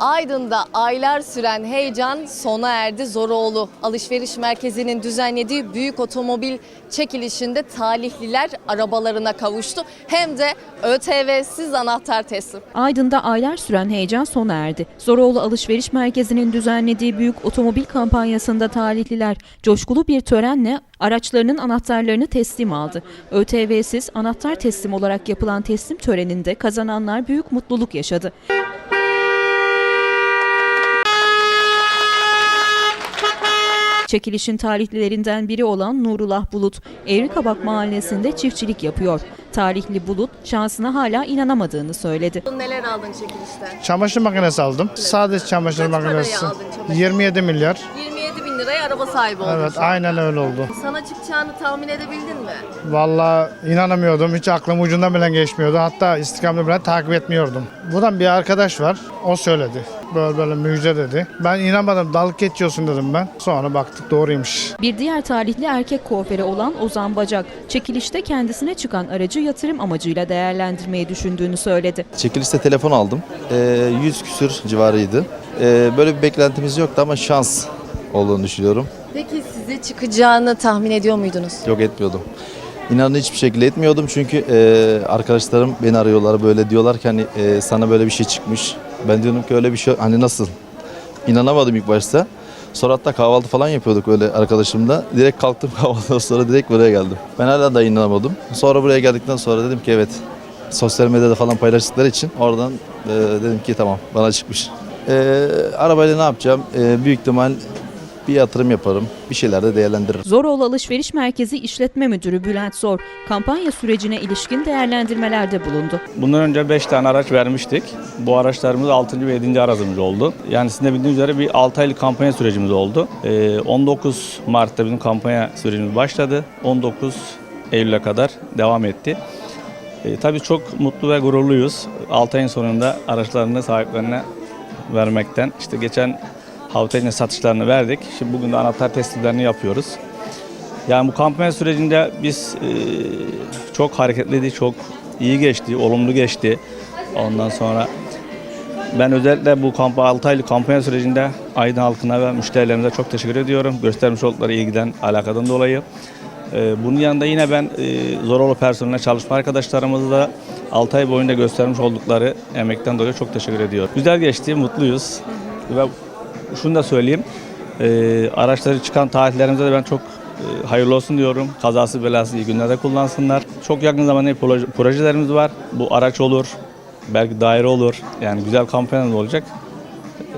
Aydın'da aylar süren heyecan sona erdi. Zoroğlu Alışveriş Merkezi'nin düzenlediği büyük otomobil çekilişinde talihliler arabalarına kavuştu. Hem de ÖTV'siz anahtar teslim. Aydın'da aylar süren heyecan sona erdi. Zoroğlu Alışveriş Merkezi'nin düzenlediği büyük otomobil kampanyasında talihliler coşkulu bir törenle araçlarının anahtarlarını teslim aldı. ÖTV'siz anahtar teslim olarak yapılan teslim töreninde kazananlar büyük mutluluk yaşadı. Çekilişin talihlilerinden biri olan Nurullah Bulut, Eğrikabak mahallesinde çiftçilik yapıyor. Talihli Bulut şansına hala inanamadığını söyledi. Neler aldın çekilişten? Çamaşır makinesi aldım. Sadece çamaşır Kaç paraya makinesi. aldın çamaşır? 27 milyar. 27 bin liraya araba sahibi oldun. Evet şu an. aynen öyle oldu. Sana çıkacağını tahmin edebildin mi? Vallahi inanamıyordum. Hiç aklım ucundan bile geçmiyordu. Hatta istikamını bile takip etmiyordum. Buradan bir arkadaş var. O söyledi. Böyle böyle müjde dedi. Ben inanmadım. Dalık geçiyorsun dedim ben. Sonra baktık doğruymuş. Bir diğer talihli erkek kuaförü olan Ozan Bacak, çekilişte kendisine çıkan aracı yatırım amacıyla değerlendirmeyi düşündüğünü söyledi. Çekilişte telefon aldım. Ee, 100 küsür civarıydı. Ee, böyle bir beklentimiz yoktu ama şans olduğunu düşünüyorum. Peki size çıkacağını tahmin ediyor muydunuz? Yok etmiyordum. İnanın hiçbir şekilde etmiyordum çünkü e, arkadaşlarım beni arıyorlar böyle diyorlar ki hani e, sana böyle bir şey çıkmış. Ben diyorum ki öyle bir şey hani nasıl? İnanamadım ilk başta. Sonra hatta kahvaltı falan yapıyorduk öyle arkadaşımla. Direkt kalktım kahvaltıdan sonra direkt buraya geldim. Ben hala da inanamadım. Sonra buraya geldikten sonra dedim ki evet. Sosyal medyada falan paylaştıkları için oradan e, dedim ki tamam bana çıkmış. E, arabayla ne yapacağım? E, büyük ihtimal bir yatırım yaparım. Bir şeyler de değerlendiririm. Zoroğlu Alışveriş Merkezi İşletme Müdürü Bülent Zor, kampanya sürecine ilişkin değerlendirmelerde bulundu. Bundan önce 5 tane araç vermiştik. Bu araçlarımız 6. ve 7. aracımız oldu. Yani sizin de bildiğiniz üzere bir 6 aylık kampanya sürecimiz oldu. Ee, 19 Mart'ta bizim kampanya sürecimiz başladı. 19 Eylül'e kadar devam etti. Ee, tabii çok mutlu ve gururluyuz. 6 ayın sonunda araçlarını sahiplerine vermekten. İşte geçen hafta satışlarını verdik. Şimdi bugün de anahtar teslimlerini yapıyoruz. Yani bu kampanya sürecinde biz e, çok hareketliydik, çok iyi geçti, olumlu geçti. Ondan sonra ben özellikle bu kamp 6 aylık kampanya sürecinde Aydın halkına ve müşterilerimize çok teşekkür ediyorum. Göstermiş oldukları ilgiden, alakadan dolayı. E, bunun yanında yine ben e, Zoroğlu personeline çalışma arkadaşlarımızla 6 ay boyunca göstermiş oldukları emekten dolayı çok teşekkür ediyorum. Güzel geçti, mutluyuz. Ve şunu da söyleyeyim. E, araçları çıkan tarihlerimize de ben çok e, hayırlı olsun diyorum. Kazası belası iyi günlerde kullansınlar. Çok yakın zamanda proje- projelerimiz var. Bu araç olur, belki daire olur. Yani güzel kampanyalar olacak.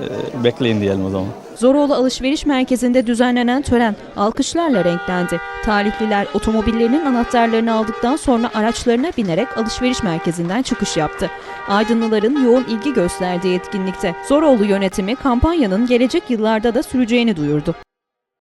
E, bekleyin diyelim o zaman. Zoroğlu Alışveriş Merkezi'nde düzenlenen tören alkışlarla renklendi. Talihliler otomobillerinin anahtarlarını aldıktan sonra araçlarına binerek alışveriş merkezinden çıkış yaptı. Aydınlıların yoğun ilgi gösterdiği etkinlikte Zoroğlu yönetimi kampanyanın gelecek yıllarda da süreceğini duyurdu.